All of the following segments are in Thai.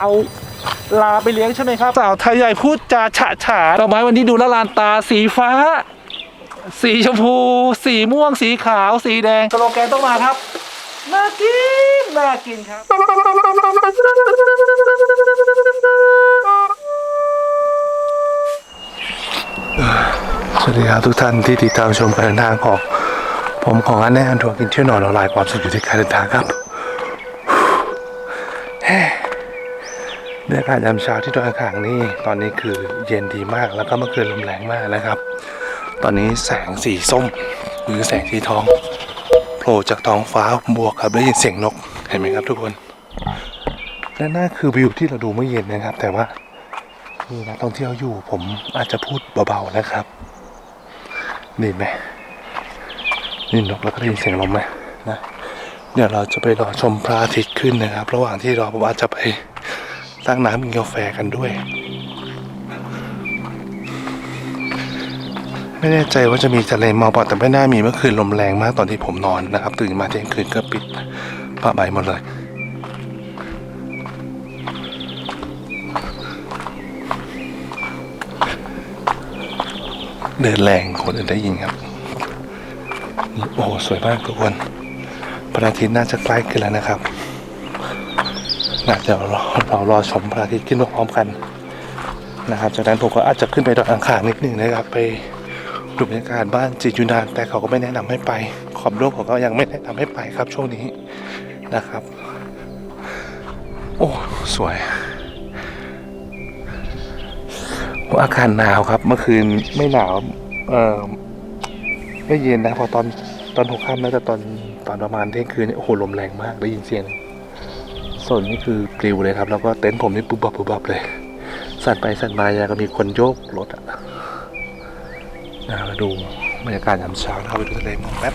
เอาลาไปเลี้ยงใช่ไหมครับ สาวไทยใหญ่พูดจาฉะฉานดอกไม้วันนี้ดูละลานตาสีฟ้า สีชมพู สีม่วง สีขาว สีแดงสโลแกนต้องมาครับ น่ากิน น่ากินครับ สวัสดีครับทุกท่านที่ติดตามชมการเดินทางของ ผมของอันแน่อันทัวร์กินเที่ยวหนอนออนไลน์ความสุขอยู่ที่การเดินทางครับเฮ้ บรรยากาศยามเช้าที่ดอยอ่างขางนี่ตอนนี้คือเย็นดีมากแล้วก็เมื่อคืนลมแรงมากนะครับ ตอนนี้แสงสีส้ม หรือแสงสีทองโผล่จากท้องฟ้าบวกกับได้ยินเสียงนกเห็นไหมครับทุกคนและนั่นคือวิวที่เราดูเมื่อเย็นนะครับ แต่ว่ามีนักท่องเที่ยวอยู่ผมอาจจะพูดเบาๆนะครับนี่ไหมนี่นกแล้วก็ได้ยินเสียงลมไหมนะเดี๋ยวเราจะไปรอชมพระอาทิตย์ขึ้นนะครับ ระหว่างที่รอผมอาจจะไป ตั้งน้ำกินกาแฟกันด้วย ไม่แน่ใจว่าจะมีทะเลหมอกปล่าแต่ไม่น่ามีเมื่อคืนลมแรงมากตอนที่ผมนอนนะครับ ตื่นมาเที่ยงคืนก็ปิดผ้าใบหมดเลยเดินแรงคนอื่นได้ยินครับ โอ้โหสวยมากทุกคน พระอาทิตย์น่าจะใกล้ขึ้นแล้วนะครับ น่าจะรอเรารอชมพระอาทิตย์ขึ้นพร้อมกันนะครับ จากนั้นผมก็อาจจะขึ้นไปดอยอ่างขางนิดหนึ่งนะครับ ไปดูบรรยากาศบ้านจิตรยุนานแต่เขาก็ไม่แนะนำให้ไป ขอบโลกเขาก็ยังไม่แนะนำให้ไปครับช่วงนี้นะครับ โอ้สวยอากาศหนาวครับ เมื่อคืนไม่หนาวเออไม่เย็นนะพอตอนตอนหกค่ำนะแต่ตอนตอนประมาณเที่ยงคืนเนี่ยโอ้โหลมแรงมากได้ยินเสียง ส่วนนี่คือปลิวเลยครับ แล้วก็เต็นท์ผมนี่ปุบบับปุบบับเลย สั่นไปสั่นมาอย่างก็มีคนโยกรถอะนะมาดูบรรยากาศยามเช้านะครับไปดูทะเลหมอกแป๊บ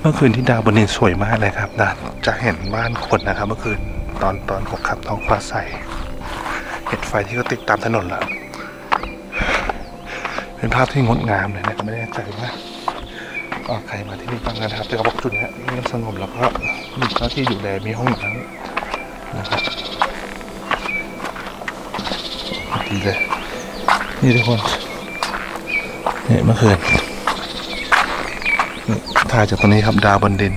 เมื่อคืนที่ดาวบนดินสวยมากเลยครับนะจะเห็นบ้านคนนะครับ เมื่อคืนตอนตอนหกค่ำท้องฟ้าใสเห็นไฟที่เขาติดตามถนนแล้วเป็นภาพที่งดงามเลยนะไม่แน่ใจว่า อ่าใครมาที่นี่บ้างนะครับแต่เขาบอกจุดนี้ยเงียบสงบแล้วก็มีเจ้าที่อยู่แลมีห้องน้ำนะครับดีเลยนี่ทุกคนเนี่ยเมื่อคืนถ่ายจากตรงนี้ครับดาวบนดิน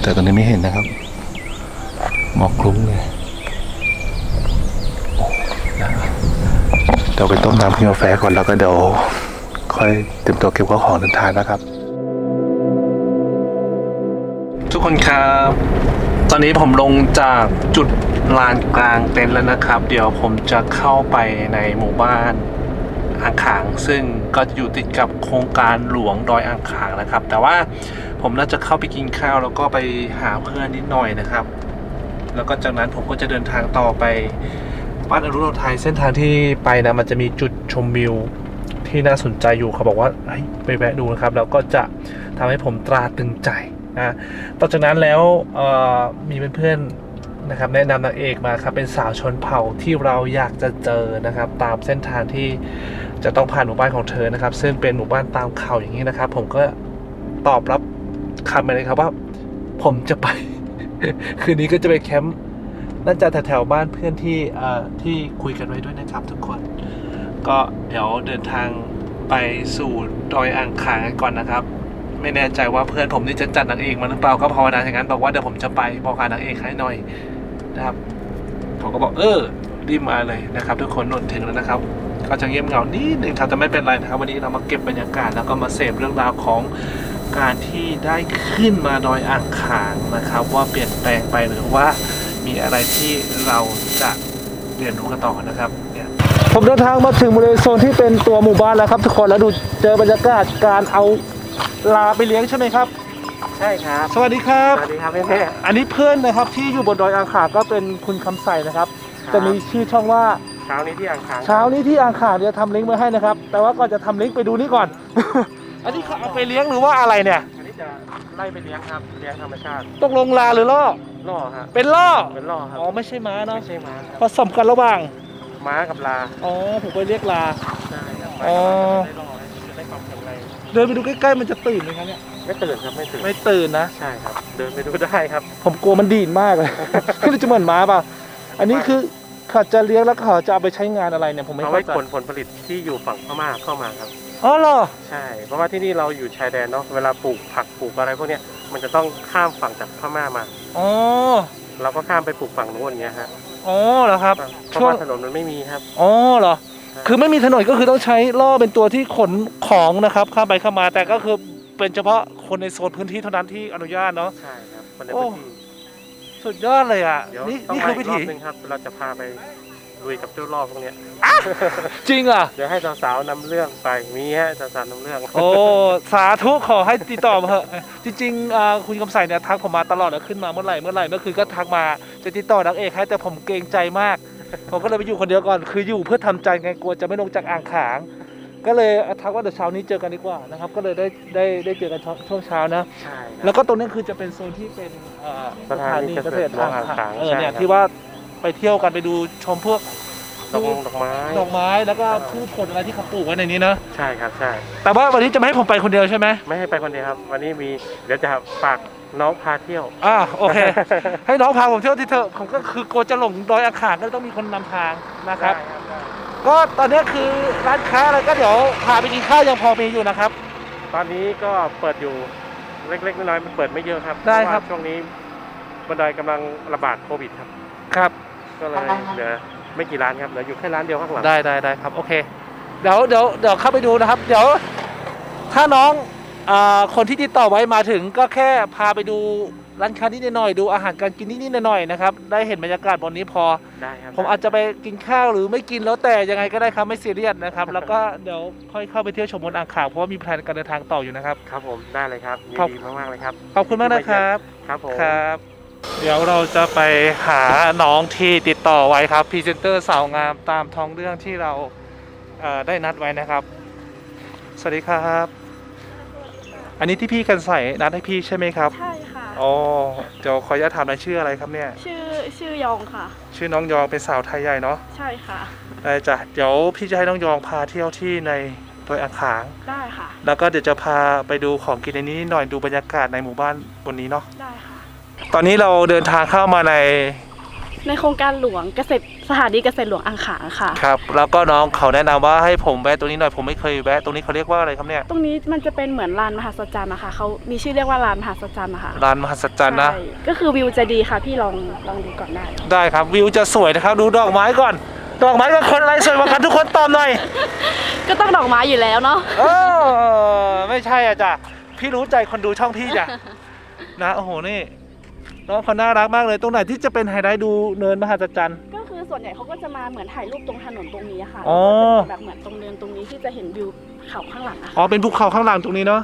แต่ตอนนี้ไม่เห็นนะครับ หมอกคลุ้งเลยเดี๋ยวไปต้มน้ำกินกาแฟก่อนแล้วก็เดี๋ยว ค่อยเตรียมตัวเก็บข้าวของเดินทางนะครับ ทุกคนครับ ตอนนี้ผมลงจากจุดลานกลางเต็นท์แล้วนะครับ เดี๋ยวผมจะเข้าไปในหมู่บ้านอ่างขาง ซึ่งก็อยู่ติดกับโครงการหลวงดอยอ่างขางนะครับ แต่ว่าผมน่าจะเข้าไปกินข้าวแล้วก็ไปหาเพื่อนนิดหน่อยนะครับ แล้วก็จากนั้นผมก็จะเดินทางต่อไปบ้านอรุณไทยเส้นทางที่ไปนะมันจะมีจุดชมวิว ที่น่าสนใจอยู่เขาบอกว่าไปแวะดูนะครับ แล้วก็จะทำให้ผมตราตึงใจนะต่อจากนั้นแล้วมีเพื่อนๆนะครับแนะนำนางเอกมาครับเป็นสาวชนเผ่าที่เราอยากจะเจอนะครับ ตามเส้นทางที่จะต้องผ่านหมู่บ้านของเธอนะครับ ซึ่งเป็นหมู่บ้านตามเขาอย่างนี้นะครับ ผมก็ตอบรับคำไปเลยครับว่า ผมจะไป คืนนี้ก็จะไปแคมป์น่าจะแถวๆบ้านเพื่อนที่ที่คุยกันไว้ด้วยนะครับทุกคน ก็เดี๋ยวเดินทางไปสู่ดอยอ่างขางกันก่อนนะครับ ไม่แน่ใจว่าเพื่อนผมนี่จะจัดนางเอกมาหรือเปล่าก็ภาวนาอย่างนั้นบอกว่าเดี๋ยวผมจะไปบอกหานางเอกให้หน่อยนะครับผมก็บอกเออรีบมาเลยนะครับ ทุกคนนนถึงแล้วนะครับ ก็จะเงียบเหงานิดนึงครับแต่ไม่เป็นไรนะครับ วันนี้เรามาเก็บบรรยากาศแล้วก็มาเสพเรื่องราวของการที่ได้ขึ้นมาดอยอ่างขางนะครับ ว่าเปลี่ยนแปลงไปหรือว่ามีอะไรที่เราจะเรียนรู้กันต่อนะครับ ผมเดินทางมาถึงบริเวณโซนที่เป็นตัวหมู่บ้านแล้วครับทุกคนแล้วดูเจอบรรยากาศการเอาลาไปเลี้ยงใช่ไหมครับ ใช่ครับ สวัสดีครับ สวัสดีครับแม่แม่อันนี้เพื่อนนะครับที่อยู่บนดอยอ่างขางก็เป็นคุณคำใสนะครับครับ จะมีชื่อช่องว่าเช้านี้ที่อ่างขางเช้านี้ที่อ่างขางเดี๋ยวทำลิงก์มาให้นะครับ แต่ว่าก่อนจะทำลิงก์ไปดูนี่ก่อน อันนี้เขาเอาไปเลี้ยงหรือว่าอะไรเนี่ย อันนี้จะไล่ไปเลี้ยงครับเลี้ยงธรรมชาติตกลงลาหรือล่อล่อครับเป็นล่อเป็นล่อครับอ๋อไม่ใช่ม้าเนาะไม่ใช่ม้าคผรับสมกันระหว่าง ม้ากับลาอ๋อผมไปเรียกลา ใช่ครับอ๋อได้ล่อจะได้ความแข็งแรงเดินไปดูใกล้ๆมันจะตื่นไหมครับเนี่ย ไม่ตื่นครับไม่ตื่นไม่ตื่นนะ ใช่ครับ เดินไปดูได้ครับ ผมกลัวมันดีดมากเลย คือจะเหมือนม้าเปล่าอันนี้คือเขาจะเลี้ยงแล้วเขาจะเอาไปใช้งานอะไรเนี่ยผมไม่เอาเข้าไว้ใจขนผลผลิตที่อยู่ฝั่งพม่าเข้ามาครับ อ๋อเหรอ ใช่ เพราะว่าที่นี่เราอยู่ชายแดนเนาะ เวลาปลูกผักปลูกอะไรพวกเนี้ย มันจะต้องข้ามฝั่งจากพม่ามา อ๋อ เราก็ข้ามไปปลูกฝั่งนู้นอย่างเงี้ยฮะ อ๋อเหรอครับ เพราะว่าถนนมันไม่มีครับ อ๋อเหรอ คือไม่มีถนนก็คือต้องใช้ล่อเป็นตัวที่ขนของนะครับข้ามไปข้ามมาแต่ก็คือเป็นเฉพาะคนในโซนพื้นที่เท่านั้นที่อนุญาตเนาะ ใช่ครับคนในโอ้พื้นที่สุดยอดเลยอะ เดี๋ยวนี่ต้องนี่ไปคืออีวิกรอถีบนึงครับ เราจะพาไป ลุยกับเจ้ารอบพวกเนี้ยจริงอะ เดี๋ยวให้สาวๆนำเรื่องไปมีฮะสาวๆนำเรื่อง โอ้ สาธุขอให้ติดต่อมาเถอะจริงๆอ่าคุณคำใสเนี่ยทักผมมาตลอดแล้วขึ้นมาเมื่อไหร่เมื่อไหร่เมื่อคืนก็ทักมาจะติดต่อนักเอกให้แต่ผมเกรงใจมาก ผมก็เลยไปอยู่คนเดียวก่อน คืออยู่เพื่อทำใจไงกลัวจะไม่ลงจากอ่างขาง ก็เลยทักว่าเดี๋ยวเช้านี้เจอกันดีกว่านะครับ ก็เลยได้ได้ได้เจอกันช่วงเช้านะ ใช่ครับแล้วก็ตรงนี้คือจะเป็นโซนที่เป็นเอ่อสถานีเกษตรอ่างอ่างขางขางเออเนี่ยใช่ครับที่ว่า ไปเที่ยวกันไปดูชมพวกดอกมงดอกไม้ ดอกไม้แล้วก็พืชผลอะไรที่เขาปลูกไว้ในนี้นะใช่ครับใช่ แต่ว่าวันนี้จะไม่ให้ผมไปคนเดียวใช่ไหมไม่ให้ไปคนเดียวครับ วันนี้มีเดี๋ยวจะฝากน้องพาเที่ยว อ่าโอเค ให้น้องพาผมเที่ยวที่เถอะผมก็คือกลัวจะหลงดอยอาขางก็ต้องมีคนนำทางนะครับได้ครับได้ก็ตอนนี้คือร้านค้าอะไรก็เดี๋ยวพาไปกินข้าวยังพอมีอยู่นะครับ ตอนนี้ก็เปิดอยู่เล็กๆน้อยๆมันเปิดไม่เยอะครับได้ครับ เพาะว่าช่วงนี้บันไดกำลังระบาดโควิดครับ ครับ ก็เลยเหลือไม่กี่ร้านครับเหลืออยู่แค่ร้านเดียวข้างหลังได้ได้ได้ครับโอเค เดี๋ยวเดี๋ยวเดี๋ยวเข้าไปดูนะครับ เดี๋ยวถ้าน้องอ่าคนที่ติดต่อไว้มาถึงก็แค่พาไปดูร้านค้านิดหน่อยดูอาหารการกินนิดๆหน่อยๆนะครับได้เห็นบรรยากาศบนนี้พอได้ครับผมอาจจะไปกินข้าวหรือไม่กินแล้วแต่ยังไงก็ได้ครับไม่ซีเรียสนะครับ แล้วก็เดี๋ยวค่อยเข้าไปเที่ยวชมบนอ่างขางเพราะว่ามีแพลนการเดินทางต่ออยู่นะครับครับผมได้เลยครับยินครับดีมากๆเลยครับขอบคุณมากนะครับ ครับผมครับ เดี๋ยวเราจะไปหาน้องที่ติดต่อไว้ครับพรีเซนเตอร์สาวงามตามท้องเรื่องที่เราเอ่อได้นัดไว้นะครับ สวัสดีครับ อันนี้ที่พี่กันใส่นัดให้พี่ใช่ไหมครับใช่ค่ะ อ๋อเดี๋ยวขออนุญาตถามหน่อยชื่ออะไรครับเนี่ย ชื่อชื่อยองค่ะ ชื่อน้องยองเป็นสาวไทยใหญ่เนาะใช่ค่ะ ได้จ้ะเดี๋ยวพี่จะให้น้องยองพาเที่ยวที่ในโดยอ่างขาง ได้ค่ะ แล้วก็เดี๋ยวจะพาไปดูของกินในนี้หน่อยดูบรรยากาศในหมู่บ้านบนนี้เนาะ ได้ค่ะ ตอนนี้เราเดินทางเข้ามาในในโครงการหลวงเกษตรสถานีเกษตรหลวงอ่างขางค่ะ ครับ แล้วก็น้องเขาแนะนำว่าให้ผมแวะตรงนี้หน่อยผมไม่เคยแวะตรงนี้เขาเรียกว่าอะไรครับเนี่ยตรงนี้มันจะเป็นเหมือนลานมหัศจรรย์นะคะเขามีชื่อเรียกว่าลานมหัศจรรย์นะคะร้านมหัศจรรย์นะใช่ก็คือวิวจะดีค่ะพี่ลองลองดูก่อนได้ ได้ครับวิวจะสวยนะครับ ดูดอกไม้ก่อน ดอกไม้กับคนอะไรสวยกว่ากันทุกคนตอบหน่อย ก็ต้องดอกไม้อยู่แล้วเนาะเออไม่ใช่อะจ้ะพี่รู้ใจคนดูช่องพี่จ้ะนะโอ้โหนี่ น้องเขาน่ารักมากเลยตรงไหนที่จะเป็นไฮไลท์ดูเนินมหัศจรรย์ ก็คือส่วนใหญ่เขาก็จะมาเหมือนถ่ายรูปตรงถนนตรงนี้ค่ะอ๋อ แล้วก็จะมีแบบเหมือนตรงเนินตรงนี้ที่จะเห็นวิวเขาข้างหลังอะค่ะอ๋อเป็นภูเขาข้างหลังตรงนี้เนาะ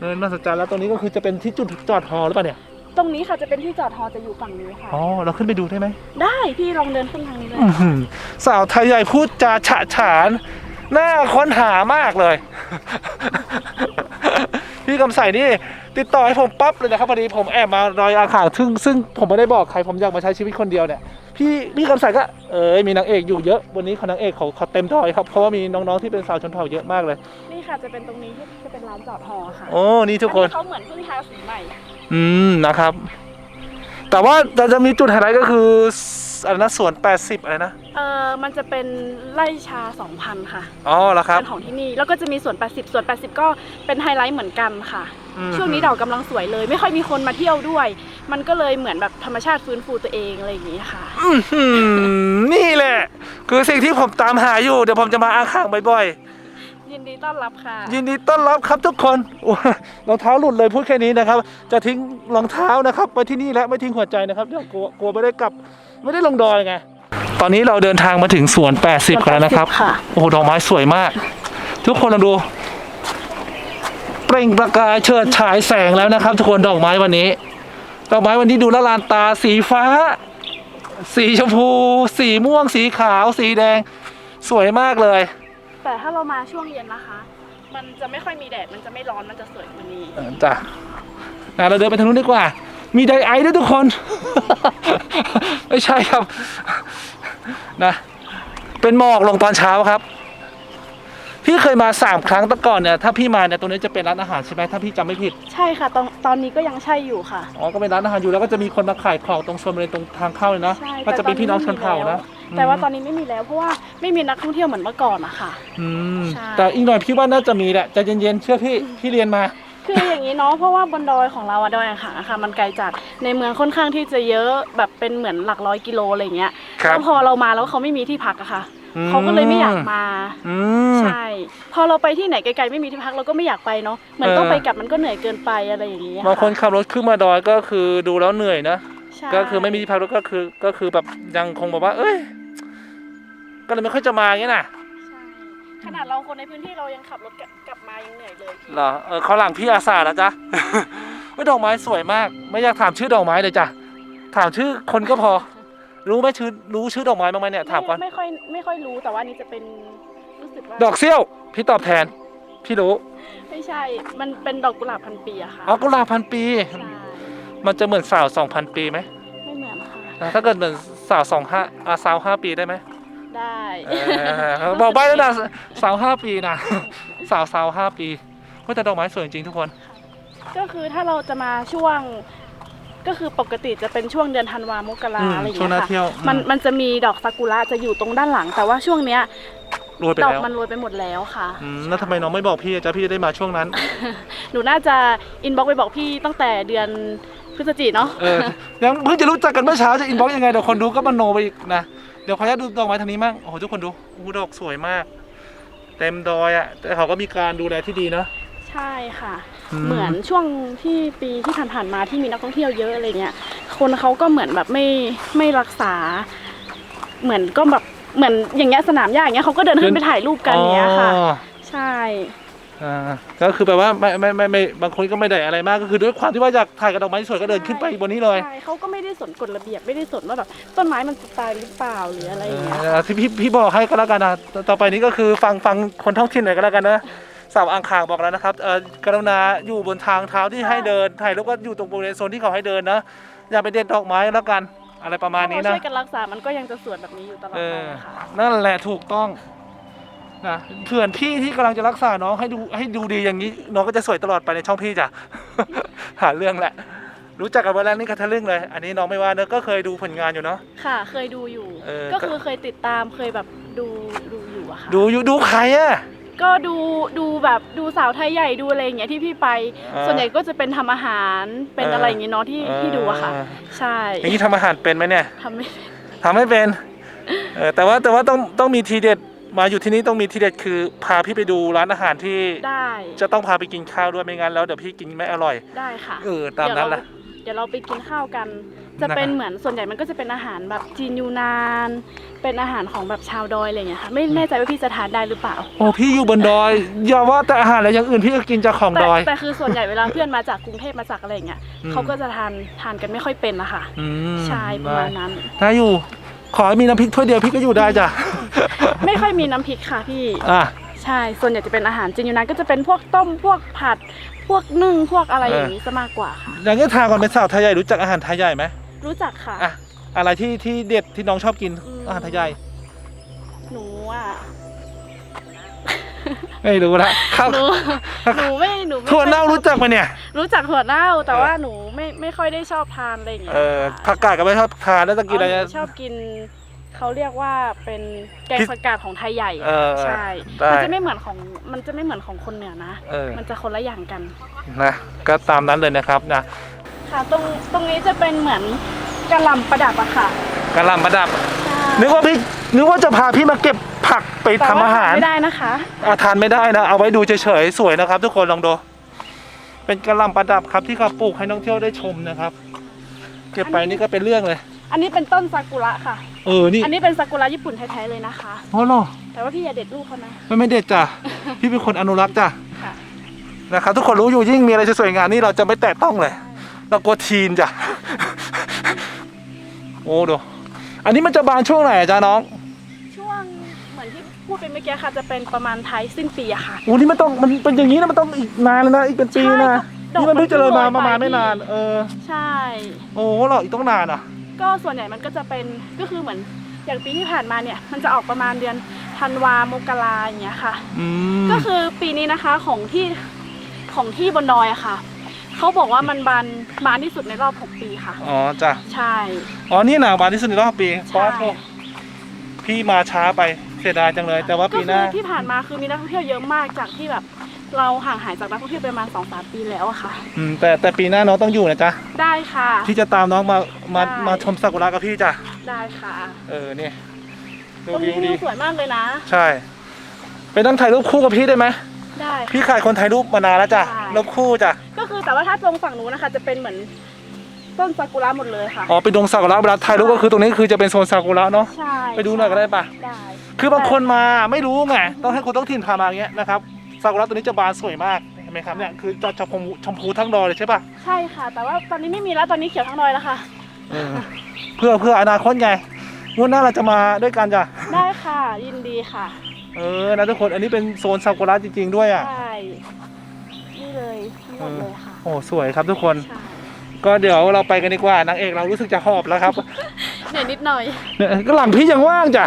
เนินมหัศจรรย์แล้วตรงนี้ก็คือจะเป็นที่จุดจอดฮอหรือเปล่าเนี่ยตรงนี้ค่ะจะเป็นที่จอดฮอจะอยู่ฝั่งนี้ค่ะ อ๋อเราขึ้นไปดูได้ไหมได้พี่ลองเดินขึ้นทางนี้เลย อื้อหือสาวไทยใหญ่พูดจาฉะฉานน่าค้นหามากเลย พี่กำใสนี่ ติดต่อให้ผมปั๊บเลยนะครับพอดีผมแอบมาดอยอาขางซึ่งซึ่งผมไม่ได้บอกใครผมอยากมาใช้ชีวิตคนเดียวเนี่ยพี่พี่กำใสก็เออมีนางเอกอยู่เยอะวันนี้เขานางเอกเขาเขาเต็มดอยครับเพราะว่ามีน้องๆที่เป็นสาวชนเผ่าเยอะมากเลยนี่ค่ะจะเป็นตรงนี้ที่จะเป็นร้านจอดฮอค่ะโอ้นี่ทุกคนอัเขาเหมือนเพิ่งทาสีใหม่ อืมนะครับ แต่ว่าจะจะมีจุดไฮไลท์ก็คืออะไรนะสวน 80 อะไรนะ เออมันจะเป็นไร่ชา 2,000 ค่ะ อ๋อแล้วครับเป็นของที่นี่ แล้วก็จะมีสวน 80 สวน 80 ก็เป็นไฮไลท์เหมือนกันค่ะ อืม ช่วงนี้ดอกกำลังสวยเลย ไม่ค่อยมีคนมาเที่ยวด้วย มันก็เลยเหมือนแบบธรรมชาติฟื้นฟูตัวเองอะไรอย่างนี้ค่ะ อื้อหือนี่แหละ คือสิ่งที่ผมตามหาอยู่ เดี๋ยวผมจะมาอาข้างบ่อยยินดีต้อนรับค่ะ ๆยินดีต้อนรับครับทุกคนโอ้ยรองเท้าหลุดเลยพูดแค่นี้นะครับ จะทิ้งรองเท้านะครับไปที่นี่และไม่ทิ้งหัวใจนะครับเดี๋ยวกลัวกลัวไม่ได้กลับ ไม่ได้ลงดอยไงตอนนี้เราเดินทางมาถึงสวน 80กันแล้วนะครับ ค่ะ โอ้โหดอกไม้สวยมาก ทุกคนลองดู เปล่งประกายเฉิดฉายแสงแล้วนะครับ ทุกคนดอกไม้วันนี้ ดอกไม้วันนี้ดูละลานตาสีฟ้า สีชมพู สีม่วง สีขาว สีแดง สวยมากเลย แต่ถ้าเรามาช่วงเย็นนะคะ มันจะไม่ค่อยมีแดดมันจะไม่ร้อนมันจะสวยกว่านี้เออจ้ะนะเราเดินไปทางนู้นดีกว่า มีไดไอซ์ด้วยทุกคน ไม่ใช่ครับนะเป็นหมอกลงตอนเช้าครับ พี่เคยมาสามครั้งแต่ก่อนเนี่ยถ้าพี่มาเนี่ยตรงนี้จะเป็นร้านอาหารใช่ไหมถ้าพี่จำไม่ผิดใช่ค่ะตอนตอนนี้ก็ยังใช่อยู่ค่ะ อ๋อก็เป็นร้านอาหารอยู่แล้วก็จะมีคนมาขายของตรงชนบริเวณตรงทางเข้าเลยเนาะใช่ก็จะเป็นพี่น้องชนเผ่านะแต่ว่าตอนนี้ไม่มีแล้วเพราะว่าไม่มีนักท่องเที่ยวเหมือนเมื่อก่อนอะค่ะ อืมใช่ แต่อีกหน่อยพี่ว่าน่าจะมีแหละใจเย็นๆเชื่อพี่พี่เรียนมา คืออย่างนี้เนาะเพราะว่าบนดอยของเราอะดอยอ่างขางอะค่ะ มันไกลจากในเมืองค่อนข้างที่จะเยอะแบบเป็นเหมือนหลักร้อยกิโลอะไรเงี้ยครับ แล้วพอเรามาแล้วเขาไม่มีที่พักอะค่ะอืม เขาก็เลยไม่อยากมาอืมใช่พอเราไปที่ไหนไกลๆไม่มีที่พักเราก็ไม่อยากไปเนาะเหมือนเออต้องไปกลับมันก็เหนื่อยเกินไปอะไรอย่างเงี้ยบางคนขับรถขึ้นมาดอยก็คือดูแล้วเหนื่อยนะใช่ก็คือไม่มีที่พักรถก็คือก็คือแบบยังคงแบบว่า เอ้ย ก็เลยไม่ค่อยจะมาอย่างนี้นะใช่ขนาดเราคนในพื้นที่เรายังขับรถกลับกลับมายังเหนื่อยเลยพี่เหรอเออเขาวหลังพี่อาสาแล้วจ้ะว่าดอกไม้สวยมาก ไม่อยากถามชื่อดอกไม้เลยจ้ะถามชื่อคนก็พอ รู้ไหมชื่อรู้ชื่อดอกไม้บ้างไหมเนี่ยถามก่อนไไม่ค่อยไม่ค่อยรู้แต่ว่านี่จะเป็นรู้สึกว่าดอกเซี่ยว พี่ตอบแทน พี่รู้ไม่ใช่ มันเป็นดอกกุหลาบพันปีอะค่ะอ๋อกุหลาบพันปี ใช่มันจะเหมือนสาวสองพันปีไหมไม่เหมือนค่ะอะถ้าเกิดเหมือนสาวสองห้าอะสาวห้าปีได้ไหมได้เออบอกใบแล้วนะสาวห้าปีนะสาวสาวห้าปีเฮ้ยแต่ดอกไม้สวยจริงๆทุกคน ก็คือถ้าเราจะมาช่วง ก็คือปกติจะเป็นช่วงเดือนธันวามกราอืมอะไรอย่างช่วงหน้าเงี้ยเที่ยวค่ะมันอืมมันจะมีดอกซากุระจะอยู่ตรงด้านหลัง แต่ว่าช่วงเนี้ยรวยไปดอกแล้วมันโรยไปหมดแล้วค่ะอืมแล้วทำไมน้องไม่บอกพี่อะจ๊ะพี่จะได้มาช่วงนั้น หนูน่าจะอินบ็อกไปบอกพี่ตั้งแต่เดือนพฤศจิเนาะ เออยังเพิ่งจะรู้จักกันเมื่อเช้าจะอินบ็อกยังไงเดี๋ยวคนดูก็มโนไปอีกนะ เดี๋ยวขออนุญาตดูดอกไม้ทางนี้มั่งโอ้โหทุกคนดูโอ้โหดอกสวยมาก เต็มดอยอะแต่เขาก็มีการดูแลที่ดีนะใช่ค่ะอืม เหมือนช่วงที่ปีที่ผ่านๆมาที่มีนักท่องเที่ยวเยอะอะไรเงี้ย คนเขาก็เหมือนแบบไม่ไม่รักษา เหมือนก็แบบเหมือนอย่างเงี้ยสนามหญ้าอย่างเงี้ยเขาก็เดินขึ้นไปถ่ายรูปกันเนี้ยค่ะอ๋อใช่อ่าก็คือแบบว่าไม่ไม่ไม่ไม่บางคนก็ไม่ได้อะไรมากก็คือด้วยความที่ว่าอยากถ่ายกับดอกไม้สวยก็เดินขึ้นไปบนนี้เลยใช่เขาก็ไม่ได้สนกฎระเบียบไม่ได้สนว่าแบบต้นไม้มันจะตายหรือเปล่าหรืออะไรอย่างเงี้ยเออที่พี่พี่บอกให้ก็แล้วกันนะต่อต่อไปนี้ก็คือฟังฟังคนท้องถิ่นหน่อยก็แล้วกันนะ สาวอ่างขางบอกแล้วนะครับเออกรุณาอยู่บนทางเท้าที่ให้เดินถ่ายรูปก็อยู่ตรงบริเวณโซนที่เขาให้เดินนะอย่าไปเด็ดดอกไม้แล้วกัน อะไรประมาณนี้ถ้นะช่วยกันรักษา มันก็ยังจะสวนแบบนี้อยู่ตลอดเอไปอนะคะนั่นแหละถูกต้องนะเผื่อนพี่ที่กำลังจะรักษาน้องให้ดูให้ดูดีอย่างนี้ น้องก็จะสวยตลอดไปในช่องพี่จ้ะ หาเรื่องแหละ รู้จักกันไว้แล้วนี่คัทะลึ่งเลย อันนี้น้องไม่ว่าเนอะก็เคยดูผลงานอยู่เนาะ ค่ะ เคยดูอยู่ เออ ก็คือเคยติดตามเคยแบบดูดูอยู่อะค่ะ ดูอยู่ดูใครอะ ก็ดูดูแบบดูสาวไทยใหญ่ดูอะไรอย่างเงี้ยที่พี่ไป อ่า ส่วนใหญ่ก็จะเป็นทำอาหารเป็นเออออะไรอย่างเงี้ยเนาะที่ที่ดูอะค่ะอ่าใช่อย่างนี้ทำอาหารเป็นไหมเนี่ยทำไม่ทำไม่เป็นเออแต่ว่าแต่ว่าต้องต้องมีทีเด็ดมาอยู่ที่นี่ต้องมีทีเด็ดคือพาพี่ไปดูร้านอาหารที่ได้จะต้องพาไปกินข้าวด้วยไม่งั้นแล้วเดี๋ยวพี่กินไม่อร่อย ได้ค่ะเออตามนั้นแหละ เดี๋ยวเราไปกินข้าวกัน จะเป็นเหมือนส่วนใหญ่มันก็จะเป็นอาหารแบบจีนยูนาน เป็นอาหารของแบบชาวดอยอะไรอย่างเงี้ยค่ะไม่แน่ใจว่าพี่จะทานได้หรือเปล่า โอ้พี่อยู่บนดอย อย่าว่าแต่อาหารอะไรอย่างอื่นพี่ก็กินจากของแต่ดอยแต่คือส่วนใหญ่เวลาเพื่อนมาจากกรุงเทพมาจากอะไรอย่างเงี้ยอืมเขาก็จะทานทานกันไม่ค่อยเป็นนะคะอืมใช่ประมาณนั้น ได้อยู่ ขอให้มีน้ำพริกถ้วยเดียวพี่ก็อยู่ได้จ้ะไม่ค่อยมีน้ำพริกค่ะพี่ อะ ใช่ ส่วนใหญ่จะเป็นอาหารจีนยูนานก็จะเป็นพวกต้ม พวกผัด พวกนึ่งพวกอะไรอย่างนี้ซะมากกว่าค่ะ อย่างนี้ทางก่อนเป็นสาวไทยใหญ่รู้จักอาหารไทยใหญ่ไหมรู้จักค่ะ อะอะไรที่ที่เด็ดที่น้องชอบกินอืม อาหารไทยใหญ่หนูอะไม่รู้ละข้าวหนูหนูไม่หนูไม่ถั่วเน่าค่อยชอบรู้จักไหมเนี่ย รู้จักถั่วเน่าแต่เออว่าหนูไม่ไม่ค่อยได้ชอบทานอะไรอย่างเงี้ยเออค่ะผักกาดก็ไม่ชอบทานแล้วตะกี้อะไรอ๋อหนะนูชอบกิน เขาเรียกว่าเป็นแกงพริกผักกาดของไทยใหญ่เออใช่ได้มันจะไม่เหมือนของมันจะไม่เหมือนของคนเหนือนะ เออ มันจะคนละอย่างกันนะก็ตามนั้นเลยนะครับนะค่ะตรงตรงนี้จะเป็นเหมือนกระหลำประดับอะค่ะกะหล่ำประดับใช่นึกว่าพี่นึกว่าจะพาพี่มาเก็บผักไปแต่ทำว่าอาหารไม่ได้นะคะ อาทานไม่ได้นะ เอาไว้ดูเฉยๆสวยนะครับ ทุกคนลองดูเป็นกระหล่ำประดับครับที่เขาปลูกให้นักท่องเที่ยวได้ชมนะครับ เก็บไปนี่ก็เป็นเรื่องเลย อันนี้เป็นต้นซากุระค่ะ เออ นี่อันนี้เป็นซากุระญี่ปุ่นแท้ๆเลยนะคะโอ้โหแต่ว่าพี่อย่าเด็ดลูกเขานะ ไม่ไม่เด็ดจ้ะ พี่เป็นคนอนุรักษ์จ้ะค่ะ นะครับทุกคนรู้อยู่ยิ่งมีอะไรสวยๆงามนี่เราจะไม่แตะต้องเลย เรากลัวทีนจ้ะ โอ้ดูอันนี้มันจะบานช่วงไหนอะจ๊ะน้อง ช่วงเหมือนที่พูดไปเมื่อกี้ค่ะจะเป็นประมาณท้ายสิ้นปีอะค่ะโอ้นี่มันต้องมันเป็นอย่างนี้นะมันต้องอีกนานเลยนะอีกเป็นปีนะ ใช่ก็ดอกนี่มันเพิ่งเจริญมามันประมาณเพิ่ไม่งโรยไปนาน เออ ใช่ โอ้เหรออีกต้องนานอะ ก็ส่วนใหญ่มันก็จะเป็นก็คือเหมือนอย่างปีที่ผ่านมาเนี่ย มันจะออกประมาณเดือนธันวามกราอย่างเงี้ยค่ะ อืมก็คือปีนี้นะคะของที่ของที่บนดอยอะค่ะ เขาบอกว่ามันบานบานที่สุดในรอบ 6 ปีค่ะ อ๋อจ้ะใช่ อ๋อนี่หนาวบานที่สุดในรอบปีเพราะใช่โทษพี่มาช้าไปเสียดายจังเลย แต่ว่าก็ปีหคืน้าอที่ผ่านมาคือมีนักท่องเที่ยวเยอะมากจากที่แบบ เราห่างหายจากนักท่องเที่ยวไปประมาณสองสามปีแล้วอะค่ะ อืมแต่แต่ปีหน้าน้องต้องอยู่นะจ๊ะได้ค่ะ พี่จะตามน้องมามาได้ มาชมซากุระกับพี่จ้ะได้ค่ะเออเนี่ยดูตรงวินี้ววิดีวสวยมากเลยนะ ใช่ไปนั่งถ่ายรูปคู่กับพี่ได้ไหมได้ค่ะพี่ขายคนถ่ายรูปมานานแล้วจ้ะใช่รูปคู่จ้ะก็คือแต่ว่าถ้าตรงฝั่งนู้นนะคะ จะเป็นเหมือนต้นซากุระหมดเลยค่ะ อ๋อไปดงซากุระเวลาถ่ายรูปก็คือตรงนี้คือจะเป็นโซนซากุระเนาะใช่ไปดูหน่อยก็ได้ปะ ได้ คือบางคนมาไม่รู้ไงต้องให้คุณต้องถิ่นพามาอย่างเงี้ยนะครับซากุระตัวนี้จะบานสวยมากเห็นไหมครับเนี่ยคือจะชมพูชมพูทั้งดอยเลยใช่ปะใช่ค่ะ แต่ว่าตอนนี้ไม่มีแล้วตอนนี้เขียวทั้งดอยแล้วค่ะ เออเพื่อเพื่ออนาคตไงงวดหน้าเราจะมาด้วยกันจ้ะได้ค่ะยินดีค่ะเออนะทุกคนอันนี้เป็นโซนซากุระจริง ๆ ด้วยอะใช่นี่เลยทั้งหมดเลยค่ะโอ้สวยครับทุกคน ใช่ก็เดี๋ยวเราไปกันดีกว่านางเอกเรารู้สึกจะหอบแล้วครับ เหนื่อยนิดหน่อย เนี่ยก็หลังพี่ยังว่างจ้ะ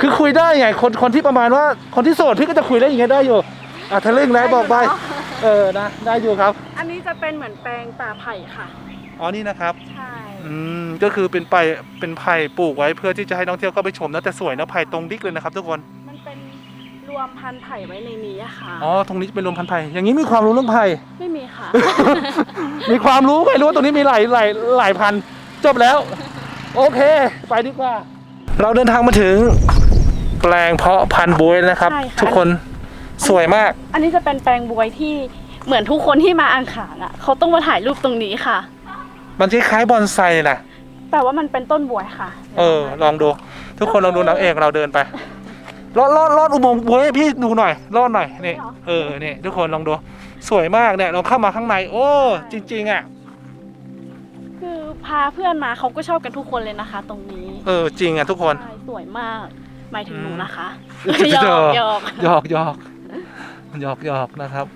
คือคุยได้ไง คนคนที่ประมาณว่า คนที่โสดพี่ก็จะคุยได้อย่างเงี้ยได้อยู่ อะทะลึ่งแล้วบอกไป ได้อยู่เนอะ เออนะ ได้อยู่ครับ อันนี้จะเป็นเหมือนแปลงป่าไผ่ค่ะ อ๋อนี่นะครับ ใช่อืม ก็คือเป็นไผ่เป็นไผ่ปลูกไว้เพื่อที่จะให้นักท่องเที่ยวเข้าไปชมนะแต่สวยนะไผ่ตรงดิกเลยนะครับ ทุกคน มันเป็นรวมพันธุ์ไผ่ไว้ในนี้อะค่ะ อ๋อตรงนี้เป็นรวมพันธุ์ไผ่อย่างนี้มีความรู้เรื่องไผ่ ไม่มีค่ะ มีความรู้ไงรู้ว่าตรงนี้มีหลายหลายหลายพันธุ์จบแล้ว โอเค ไปดีกว่า เราเดินทางมาถึง แปลงเพาะพันธุ์บวยแล้วนะครับ ใช่ค่ะ ทุกคน สวยมาก อันนี้จะเป็นแปลงบวยที่เหมือนทุกคนที่มาอ่างขางอะ เขาต้องมาถ่ายรูปตรงนี้ค่ะ มันคล้ายๆบอนไซเลยนะแต่ว่ามันเป็นต้นบวยค่ะเออ ลองดู ทุกคนลองดูนางเอกเราเดินไปลอดลอดลอดอุโมงค์บวยให้พี่ดูหน่อยลอดหน่อยนี่เออนี่ทุกคนลองดู สวยมากเนี่ยเราเข้ามาข้างใน โอ้จริง ๆอะคือพาเพื่อนมาเขาก็ชอบกันทุกคนเลยนะคะ ตรงนี้ เออจริงอะทุกคนใช่สวยมากหมายถึงหนูนะคะอืมหยอกหยอกหยอกหยอก หยอกหยอกนะครับ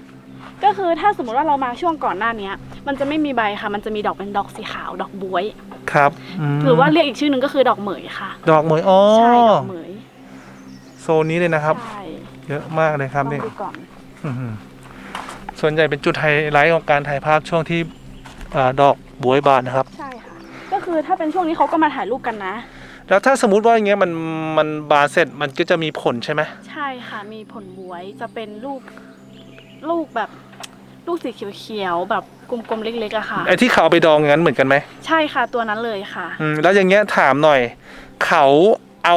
ก็คือถ้าสมมติว่าเรามาช่วงก่อนหน้าเนี้ย มันจะไม่มีใบค่ะ มันจะมีดอกเป็นดอกสีขาว ดอกบวย ครับมหรือว่าเรียกอีกชื่อหนึ่งก็คือดอกเหมยค่ะ ดอกเหมยอ๋อใช่ ดอกเหมยโซนนี้เลยนะครับ ใช่เยอะมากเลยครับลองนี่ดูก่อน อื้อหือส่วนใหญ่เป็นจุดไฮไลท์ของการถ่ายภาพช่วงที่อ่าดอกบวยบานนะครับ ใช่ค่ะ ก็คือถ้าเป็นช่วงนี้เขาก็มาถ่ายรูปกันนะ แล้วถ้าสมมุติว่าอย่างเงี้ยมันมันบานเสร็จมันก็จะมีผลใช่ไหมใช่ค่ะ มีผลบวยจะเป็นลูกลูกแบบลูกสีเขียวๆแบบกลมๆเล็กๆอะค่ะ ไอ้ที่เขาเอาไปดองอย่างนั้นเหมือนกันไหมใช่ค่ะตัวนั้นเลยค่ะ อืมแล้วอย่างเงี้ยถามหน่อย เขาเอา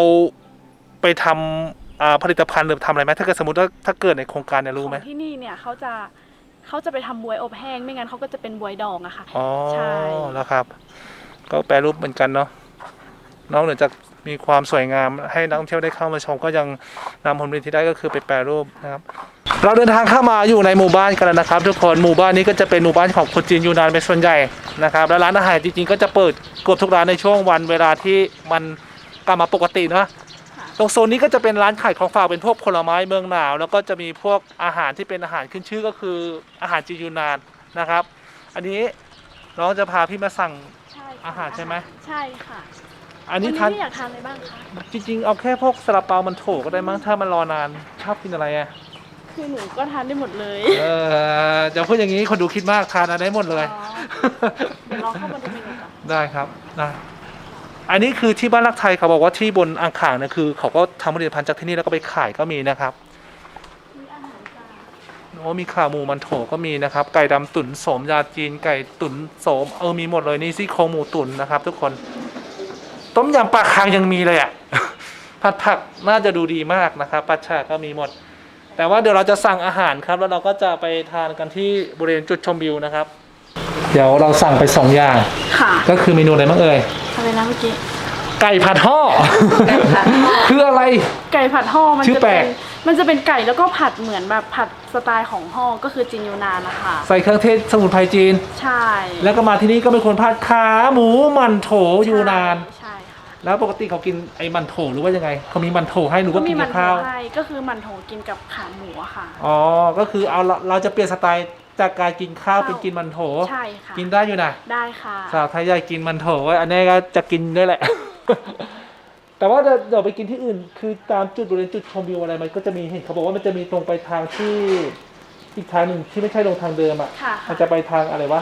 ไปทำอ่าผลิตภัณฑ์หรือทำอะไรไหมถ้าเกิดสมมติว่าถ้าเกิดในโครงการเนี่ยรู้ไหมของที่นี่เนี่ยเขาจะเขาจะไปทำบวยอบแห้งไม่งั้นเขาก็จะเป็นบวยดองอะค่ะ อ๋อใช่ แล้วครับ ก็แปรรูปเหมือนกันเนาะ นอกเหนือจากมีความสวยงามให้นักท่องเที่ยวได้เข้ามาชมก็ยังนำผลผลิตที่ได้ก็คือไปแปรรูปนะครับ เราเดินทางเข้ามาอยู่ในหมู่บ้านกันแล้วนะครับ ทุกคนหมู่บ้านนี้ก็จะเป็นหมู่บ้านของคนจีนยูนานเป็นส่วนใหญ่นะครับและร้านอาหารจริงๆก็จะเปิดเกือบทุกร้านในช่วงวันเวลาที่มันกลับมาปกติเนาะตรงโซนนี้ก็จะเป็นร้านขายของฝากเป็นพวกผลไม้เมืองหนาว แล้วก็จะมีพวกอาหารที่เป็นอาหารขึ้นชื่อก็คืออาหารจีนยูนานนะครับ อันนี้น้องจะพาพี่มาสั่งใช่ค่ะอาหารใช่ไหมใช่ค่ะ อันนี้วัทานพี่อยากทานอะไรบ้างคะ จริงๆ เอาแค่พวกซาลาเปามันโถก็ได้มั้งถ้ามันรอนานชอบกินอะไรอะ คือหนูก็ทานได้หมดเลย เออจะพูดอย่างนี้คนดูคิดมากทานอะไรได้หมดเลย อ๋อเดี๋ยวลองเข้ามาดูเมนูก่อนได้ครับนะอันนี้คือที่บ้านรักไทยเขาบอกว่าที่บนอ่างขางเนี่ยคือเขาก็ทำผลิตภัณฑ์จากที่นี่แล้วก็ไปขายก็มีนะครับมีอาหารจานโอ้มีขาหมูมันโถก็มีนะครับ ไก่ดำตุ๋นโสมยาจีนไก่ตุ๋นโสมเออมีหมดเลยนี่ซี่โครงหมูตุ๋นนะครับ ทุกคน ต้มยำปลาคางยังมีเลยอะผัดผักน่าจะดูดีมากนะครับปัจฉาก็มีหมด แต่ว่าเดี๋ยวเราจะสั่งอาหารครับ แล้วเราก็จะไปทานกันที่บริเวณจุดชมวิวนะครับ เดี๋ยวเราสั่งไปสองอย่าง ค่ะก็คือเมนูอะไรบ้างเอ่ยอะไรนะเมื่อกี้ไก่ผัดห่อ คืออะไร ไก่ผัดห่อมันชื่อจะแปลเป็ก นมันจะเป็นไก่แล้วก็ผัดเหมือนแบบผัดสไตล์ของห่อก็คือจินยูนานนะคะใส่เครื่องเทศสมุนไพรจีน ใช่แล้วก็มาที่นี่ก็เป็นคนผัดขาหมูมันโถอยู่นานใช่ค่ะ แล้วปกติเขากินไอ้มันโถหรือว่ายังไงเขามีมันโถให้หรือก็ว่ามีกินมักับนโถข้าวให้ก็คือมันโถกินกับขาหมูอะค่ะ อ๋อ ก็คือเอาเราเราจะเปลี่ยนสไตล์จากการกินข้าวข้าวเป็นกินมันโถใช่ค่ะ กินได้อยู่นะ ได้ค่ะ สาวไทยใหญ่กินมันโถไว้อันนี้ก็จะกินด้วยแหละ แต่ว่าเดี๋ยวเดี๋ยวไปกินที่อื่น คือตามจุดบริเวณจุดชมวิวอะไรมันก็จะมีเห็นเขาบอกว่ามันจะมีตรงไปทางที่อีกทางหนึ่งที่ไม่ใช่ลงทางเดิมอะค่ะมันจะไปทางอะไรวะ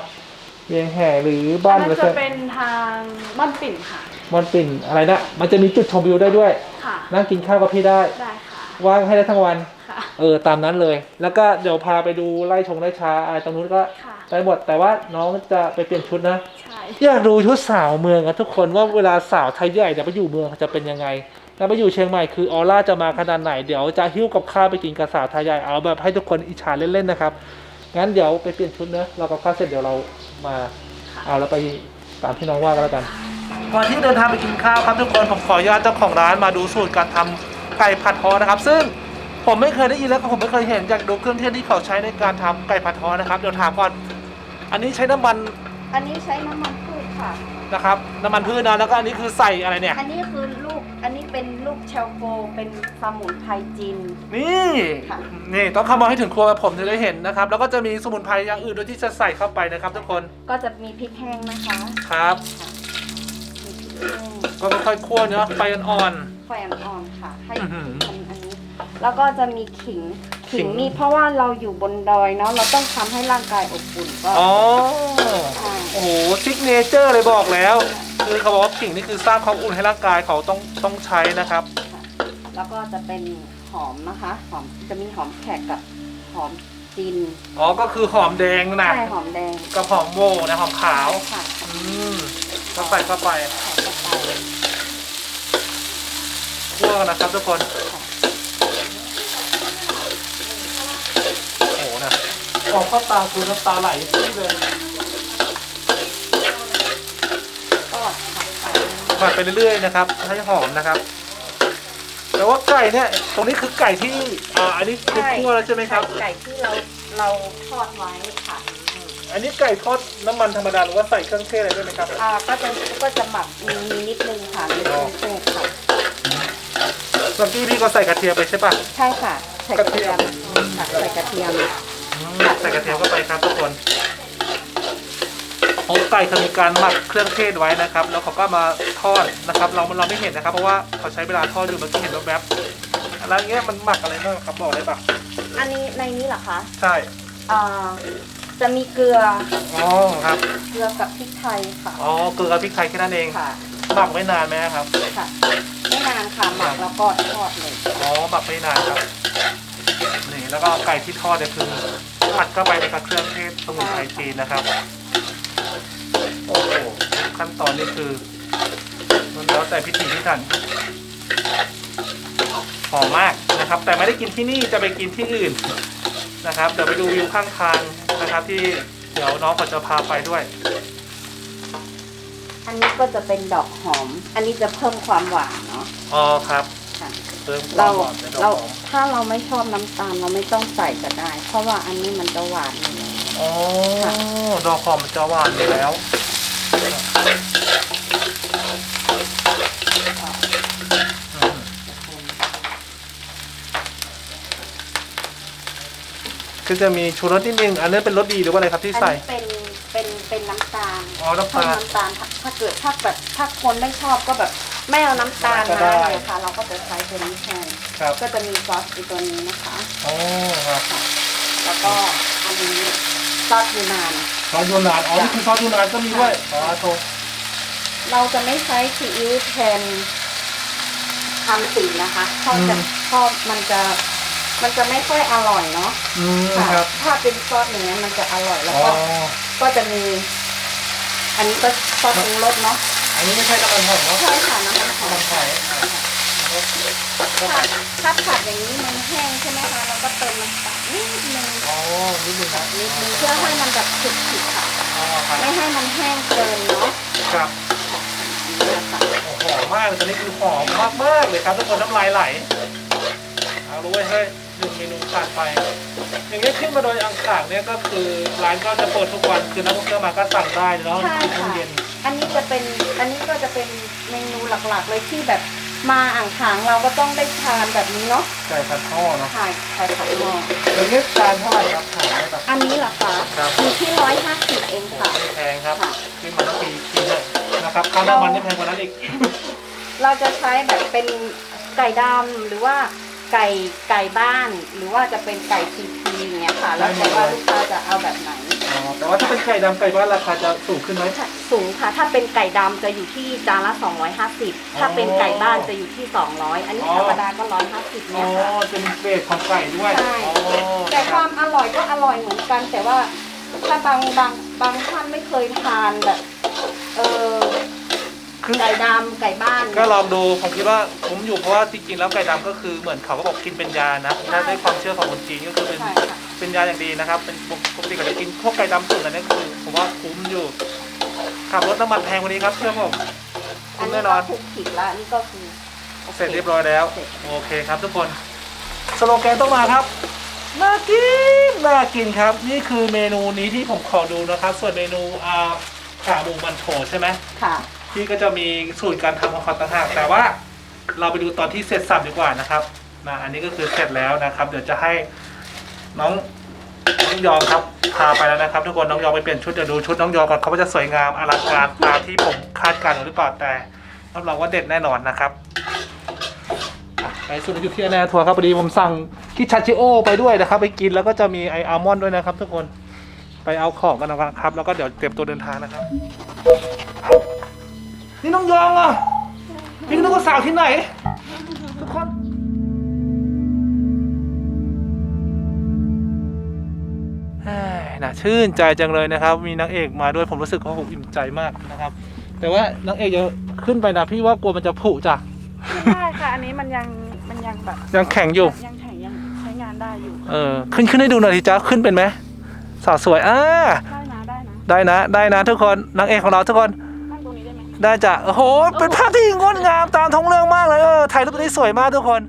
เวียงแห่หรือบ้านอันอะไรนั้นสัจะกเป็นทางม่อนปิ่นค่ะ มันปิ่นอะไรนะ มันจะมีจุดชมวิวได้ด้วย ค่ะนั่งกินข้าวกับพี่ได้ ได้ค่ะว่างให้ได้ทั้งวัน ค่ะ เออ ตามนั้นเลย แล้วก็เดี๋ยวพาไปดูไล่ชงไล่ช้าอะไรตรงนู้นก็ค่ะ ได้หมด แต่ว่าน้องจะไปเปลี่ยนชุดนะ ใช่ อยากดูชุดสาวเมืองอะทุกคนว่าเวลาสาวไทยใหญ่เนี่ยไปอยู่เมืองเขาจะเป็นยังไง แล้วไปอยู่เชียงใหม่คือออร่าจะมาขนาดไหนเดี๋ยวจะหิ้วกับข้าวไปกินกับสาวไทยใหญ่เอาแบบให้ทุกคนอิจฉาเล่นๆนะครับงั้นเดี๋ยวไปเปลี่ยนชุดเนอะเรากับข้าวเสร็จเดี๋ยวเรามา เอาแล้วไปตามที่น้องว่ากันแล้วกัน ก่อนที่เดินทางไปกินข้าวครับทุกคนผมขออนุญาตเจ้าของร้านมาดูสูตรการทำไก่ผัดฮอนะครับ ซึ่งผมไม่เคยได้ยินแล้วก็ผมไม่เคยเห็นอยากดูเครื่องเทศที่เขาใช้ในการทำไก่ผัดฮอนะครับเดี๋ยวถามก่อนอันนี้ใช้น้ำมันอันนี้ใช้น้ำมันพืชค่ะ นะครับน้ำมันพืชนะแล้วก็อันนี้คือใส่อะไรเนี่ย อันนี้คือลูก อันนี้เป็นลูกเชลโกเป็นสมุนไพรจีน นี่ค่ะนี่ต้องเข้ามาให้ถึงครัวผมถึงได้เห็นนะครับ แล้วก็จะมีสมุนไพรอย่างอื่นด้วยที่จะใส่เข้าไปนะครับทุกคน ก็จะมีพริกแห้งนะคะ ครับมีพริ กแห้งก็ค่อยๆคั่วเนาะไฟอ่อน ไฟอ่อนๆค่ะ ให้อื้อหือทำอันนี้ แล้วก็จะมีขิง ขิขิง งนี่เพราะว่าเราอยู่บนดอยเนาะ เราต้องทำให้ร่างกายอบอุ่นก็ๆอ๋อ ใช่โอ้โหซิกเนเจอร์เลยบอกแล้ว คือเขาบอกว่าขิงนี่คือสร้างความอุ่นให้ร่างกายเขาต้องต้องใช้นะครับค่ะแล้วก็จะเป็นหอมนะคะ หอมจะมีหอมแขกกับหอม จีนอ๋อก็คือหอมแดงนะใช่หอมแดงกับหอมโมนะหอมขาวค่ะอืมก็ใส่เข้าไปใส่เข้าไปคั่วกันนะครับทุกคนโอ้โหนะออกเข้าตาคือน้ำตาไหลพี่เลยก็ผัดไปผัดไปเรื่อยๆนะครับ ให้หอมนะครับ แต่ว่าไก่เนี่ยตรงนี้คือไก่ที่อ่าอันนี้คือคั่วแล้วใช่ไหมครับ ไก่ที่เราเราทอดไว้ค่ะอันนี้ไก่ทอดน้ำมันธรรมดาหรือว่าใส่เครื่องเทศอะไรด้วยไหมครับ อ่าก็จะก็จะหมักมีมีนิดนึงค่ะมีเครื่องเทศค่ะเมื่อกี้พี่ก็ใส่กระเทียมไปใช่ปะใช่ค่ะใส่กระเทียมค่ะใส่กระเทียม อืมใส่กระเทียมเข้าไปครับทุกคน โอ้ไก่เขามีการหมักเครื่องเทศไว้นะครับ แล้วเขาก็มาทอดนะครับ เราเราไม่เห็นนะครับ เพราะว่าเขาใช้เวลาทอดอยู่เมื่อกี้เห็นแวบๆแล้วเงี้ยมันหมักอะไรบ้างครับบอกได้ปะอันนี้ในนี้เหรอคะใช่อ่าจะมีเกลืออ๋อครับเกลือกับพริกไทยค่ะอ๋อเกลือกับพริกไทยแค่นั้นเองค่ะหมักไม่นานไหมครับค่ะไม่นานค่ะหมักแล้วก็ทอดเลยอ๋อหมักไม่นานครับนี่แล้วก็ไก่ที่ทอดเนี่ยคือผัดเข้าไปในกับเครื่องเทศสมุนไพรจีนนะครับโอ้โหขั้ นตอนนี้คือ มันแล้วแต่พิถีพิถันหอมมากนะครับ แต่ไม่ได้กินที่นี่จะไปกินที่อื่นนะครับ เดี๋ยวไปดูวิวข้างทางนะครับ ที่เดี๋ยวน้องเขาจะพาไปด้วย อันนี้ก็จะเป็นดอกหอม อันนี้จะเพิ่มความหวานเนาะอ๋อครับค่ะเพิ่มควาเรามหวานในดอกเราหอมถ้าเราไม่ชอบน้ำตาลเราไม่ต้องใส่ก็ได้ เพราะว่าอันนี้มันจะหวานอยู่แล้ว อ๋อดอกหอมมันจะหวานอยู่แล้ว คือจะมีชูรสนิดนึง อันนี้เป็นรสดีหรือว่าอะไรครับที่อันใส่ นี้เป็นเป็นเป็นน้ำตาลอ๋อน้ำเพิ่ตามลน้ำตาลถ้าถ้าเกิดถ้าแบบถ้าคนไม่ชอบก็แบบไม่เอาน้ำตาลก็มาได้ เลยค่ะ เราก็จะใช้ตัวนี้แทนครับก็จะมีซอสอีกตัวนี้นะคะ อ๋อครับแล้วก็อันนี้ซอสยูนาน ซอสยูนานอ๋อนี่คือซอสยูนานก็มีด้วยอ๋อโชว์เราจะไม่ใช้ซีอิ๊วแทนทำสีนะคะเพราะจะเพราะมันจะ มันจะไม่ค่อยอร่อยเนาะอืมค่ะครับ ถ้าเป็นซอสอย่างนี้ยมันจะอร่อยแล้วอ๋อ ก็ก็จะมี อันนี้ก็ซอสปรุงรสเนาะอันนี้ไม่ใช่น้ำมันหอมเนาะใช่ค่ะน้ำมันหอมน้ำมันหอมถ้าถ้าผัดอย่างนี้มันแห้งใช่ไหมคะเราก็เติมน้ำตาลนิดนึงอ๋อนิดนึงครับนิดนึงเพื่อให้มันแบบสุกๆค่ะ อ๋อครับไม่ให้มันแห้งเกินเนาะครับอันนี้ค่ะโอ้โหหอมมากเลยตอนนี้คือหอมมากมากๆเลยครับทุกคนน้ำลายไหลเอารู้ไว้ยเฮ้ย หนึ่งเมนูผ่านไป อย่างนี้ขึ้นมาโดยอังขางเนี่ยก็คือร้านก็จะเปิดทุกวันคือนักท่องเที่ยวมาก็สั่งได้เนาะใช่ช่วงค่ะเย็น อันนี้จะเป็นอันนี้ก็จะเป็นเมนูหลักๆ เลยที่แบบมาอ่างขางเราก็ต้องได้ทานแบบนี้เนาะไก่ผัดห่อเนาะถ่ายถ่ายผัดหม้ออย่างนี้จานเท่าไหร่ครับขายได้แบบ อันนี้เหรอคะครับ อยู่ที่ร้อยห้าสิบเองค่ะ ไม่แพงครับค่ะ ขึ้นมาตั้งปีปีเลยนะครับค่าน้ำมันนี่แพงกว่านั้นอีก เราจะใช้แบบเป็นไก่ดำหรือว่า ไก่ไก่บ้าน หรือว่าจะเป็นไก่ซีพีอย่างเงี้ยค่ะ แล้วแต่ว่าลูกค้าจะเอาแบบไหนอ๋อแต่ว่าถ้าเป็นไก่ดำไก่บ้านราคาจะสูงขึ้นไหม สูงค่ะ ถ้าเป็นไก่ดำจะอยู่ที่จานละ 250 ถ้าเป็นไก่บ้านจะอยู่ที่ 200 อันนี้อ๋อ ธรรมดาก็ 150อ๋เนี่อยค่ะ จะมีเกรดของไก่ด้วยใช่ อ๋อแต่ความอร่อยก็อร่อยเหมือนกัน แต่ว่าถ้าบางบางบางท่านไม่เคยทานแบบเออ คือไก่ดำไก่บ้านก็ลองดูผมคิดว่าผมอยู่เพราะว่าจริงๆแล้วไก่ดำก็คือเหมือนเขาก็บอกกินเป็นยานะถ้าด้วยความเชื่อของคนจีนก็คือเป็นใช่ค่ะเป็นยาอย่างดีนะครับ เป็นปกติก็จะกินพวกไก่ดำตุ๋นอะไรนี่คือผมว่าคุ้มอยู่ขับรถน้ำมันแพงกวันนี้ครับเชื่อผมอัคุ้นมนี้แน่นก็อนถูกผิดแล้วอันนี้ก็คือโอค เสร็จเรียบร้อยแล้ว เสร็จ โอเคครับทุกคนสโลแกนต้องมาครับน่ากินน่ากินครับ นี่คือเมนูนี้ที่ผมขอดูนะครับ ส่วนเมนูอ่าขาหมูมันโถใช่ไหมค่ะ ที่ก็จะมีสูตรการทำของเขาต่างหากแต่ว่าเราไปดูตอนที่เสร็จสับดีกว่านะครับนะอันนี้ก็คือเสร็จแล้วนะครับ เดี๋ยวจะให้น้องน้องยองครับพาไปแล้วนะครับ ทุกคนน้องยองไปเปลี่ยนชุดเดี๋ยวดูชุดน้องยองก่อนเขาจะสวยงามอลังการตามที่ผมคาดการณ์หรือเปล่าแต่รับรองว่าเด็ดแน่นอนนะครับไปสุดอยู่ที่แนทัวร์ครับพอดีผมสั่งคิชาชิโอไปด้วยนะครับ ไปกินแล้วก็จะมีไออัลมอนด์ด้วยนะครับ ทุกคนไปเอาของกันนะครับ แล้วก็เดี๋ยวเตรียมตัวเดินทางนะครับ นี่น้องยองอะนี่นึกว่าสาวที่ไหน ทุกคน เฮ้ยน่าชื่นใจจังเลยนะครับ มีนางเอกมาด้วยผมรู้สึกว่าผมอิ่มใจมากนะครับ แต่ว่านางเอกจะขึ้นไปนะพี่ว่ากลัวมันจะผุจ้ะไม่ได้ค่ะ อันนี้มันยังมันยังแบบยังแข็งอยู่ ยังแข็งยังใช้งานได้อยู่เออขึ้นขึ้นให้ดูหน่อยทีจ้าขึ้นเป็นไหมสาวสวยอ่าได้นะได้นะได้นะได้นะทุกคนนางเอกของเราทุกคนนั่งตรงนี้ ได้จ้ะโอ้โหเป็นภาพที่งดงามตามท้องเรื่องมากเลยเออถ่ายรูปนี้สวยมากทุกคน